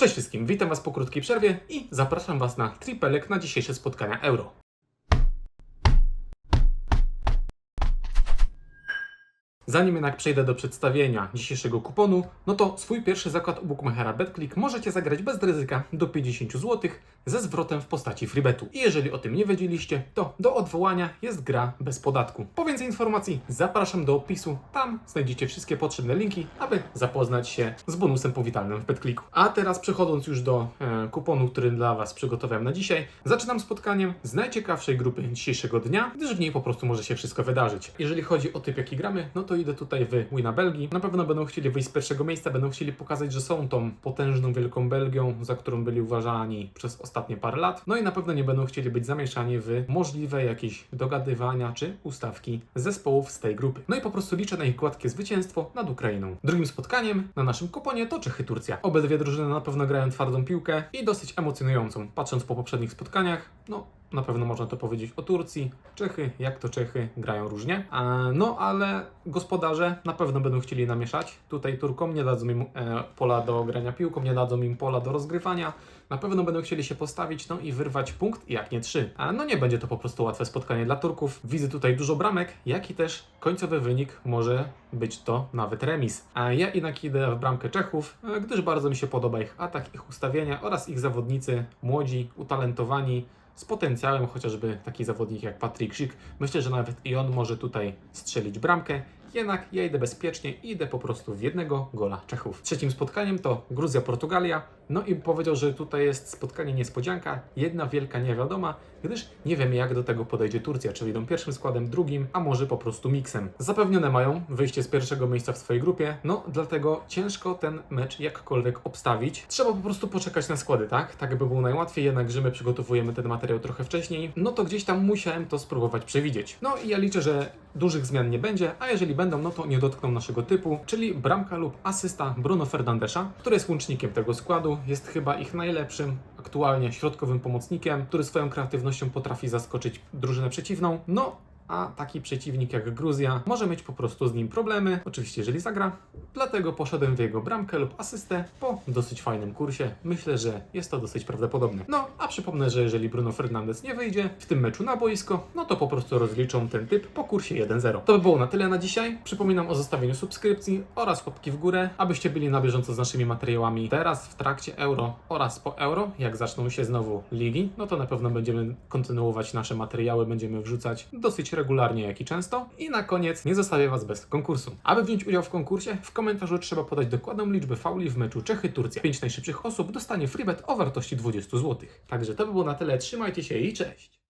Cześć wszystkim, witam Was po krótkiej przerwie i zapraszam Was na tripelek na dzisiejsze spotkania euro. Zanim jednak przejdę do przedstawienia dzisiejszego kuponu, no to swój pierwszy zakład u Bookmachera BetClick możecie zagrać bez ryzyka do 50 zł ze zwrotem w postaci freebetu. I jeżeli o tym nie wiedzieliście, to do odwołania jest gra bez podatku. Po więcej informacji zapraszam do opisu, tam znajdziecie wszystkie potrzebne linki, aby zapoznać się z bonusem powitalnym w BetClicku. A teraz przechodząc już do e, kuponu, który dla Was przygotowałem na dzisiaj, zaczynam spotkaniem z najciekawszej grupy dzisiejszego dnia, gdyż w niej po prostu może się wszystko wydarzyć. Jeżeli chodzi o typ, jaki gramy, no to idę tutaj w Wina Belgii. Na pewno będą chcieli wyjść z pierwszego miejsca, będą chcieli pokazać, że są tą potężną Wielką Belgią, za którą byli uważani przez ostatnie parę lat. No i na pewno nie będą chcieli być zamieszani w możliwe jakieś dogadywania czy ustawki zespołów z tej grupy. No i po prostu liczę na ich gładkie zwycięstwo nad Ukrainą. Drugim spotkaniem na naszym kuponie to Czechy Turcja. Obydwie drużyny na pewno grają twardą piłkę i dosyć emocjonującą. Patrząc po poprzednich spotkaniach, no na pewno można to powiedzieć o Turcji. Czechy, jak to Czechy, grają różnie. A, no ale gospodarze na pewno będą chcieli namieszać. Tutaj Turkom nie dadzą im e, pola do grania piłką, nie dadzą im pola do rozgrywania. Na pewno będą chcieli się postawić, no i wyrwać punkt, jak nie trzy. A no nie będzie to po prostu łatwe spotkanie dla Turków. Widzę tutaj dużo bramek, jak i też końcowy wynik może być to nawet remis. A ja jednak idę w bramkę Czechów, e, gdyż bardzo mi się podoba ich atak, ich ustawienia oraz ich zawodnicy, młodzi, utalentowani, z potencjałem, chociażby taki zawodnik jak Patrick Schick. Myślę, że nawet i on może tutaj strzelić bramkę. Jednak ja idę bezpiecznie i idę po prostu w jednego gola Czechów. Trzecim spotkaniem to Gruzja-Portugalia. No i powiedział, że tutaj jest spotkanie niespodzianka, jedna wielka niewiadoma, gdyż nie wiemy jak do tego podejdzie Turcja, czy idą pierwszym składem, drugim, a może po prostu miksem. Zapewnione mają wyjście z pierwszego miejsca w swojej grupie, no dlatego ciężko ten mecz jakkolwiek obstawić. Trzeba po prostu poczekać na składy, tak? Tak by było najłatwiej, jednak że my przygotowujemy ten materiał trochę wcześniej, no to gdzieś tam musiałem to spróbować przewidzieć. No i ja liczę, że dużych zmian nie będzie, a jeżeli będą, no to nie dotkną naszego typu, czyli bramka lub asysta Bruno Fernandesza, który jest łącznikiem tego składu, jest chyba ich najlepszym aktualnie środkowym pomocnikiem, który swoją kreatywnością potrafi zaskoczyć drużynę przeciwną. No, a taki przeciwnik jak Gruzja może mieć po prostu z nim problemy, oczywiście jeżeli zagra. Dlatego poszedłem w jego bramkę lub asystę po dosyć fajnym kursie. Myślę, że jest to dosyć prawdopodobne. No, a przypomnę, że jeżeli Bruno Fernandes nie wyjdzie w tym meczu na boisko, no to po prostu rozliczą ten typ po kursie 1-0. To by było na tyle na dzisiaj. Przypominam o zostawieniu subskrypcji oraz łapki w górę, abyście byli na bieżąco z naszymi materiałami teraz w trakcie euro oraz po euro. Jak zaczną się znowu ligi, no to na pewno będziemy kontynuować nasze materiały, będziemy wrzucać dosyć regularnie, jak i często. I na koniec nie zostawię Was bez konkursu. Aby wziąć udział w konkursie, w komentarzu trzeba podać dokładną liczbę fauli w meczu Czechy-Turcja. 5 najszybszych osób dostanie freebet o wartości 20 zł. Także to by było na tyle. Trzymajcie się i cześć!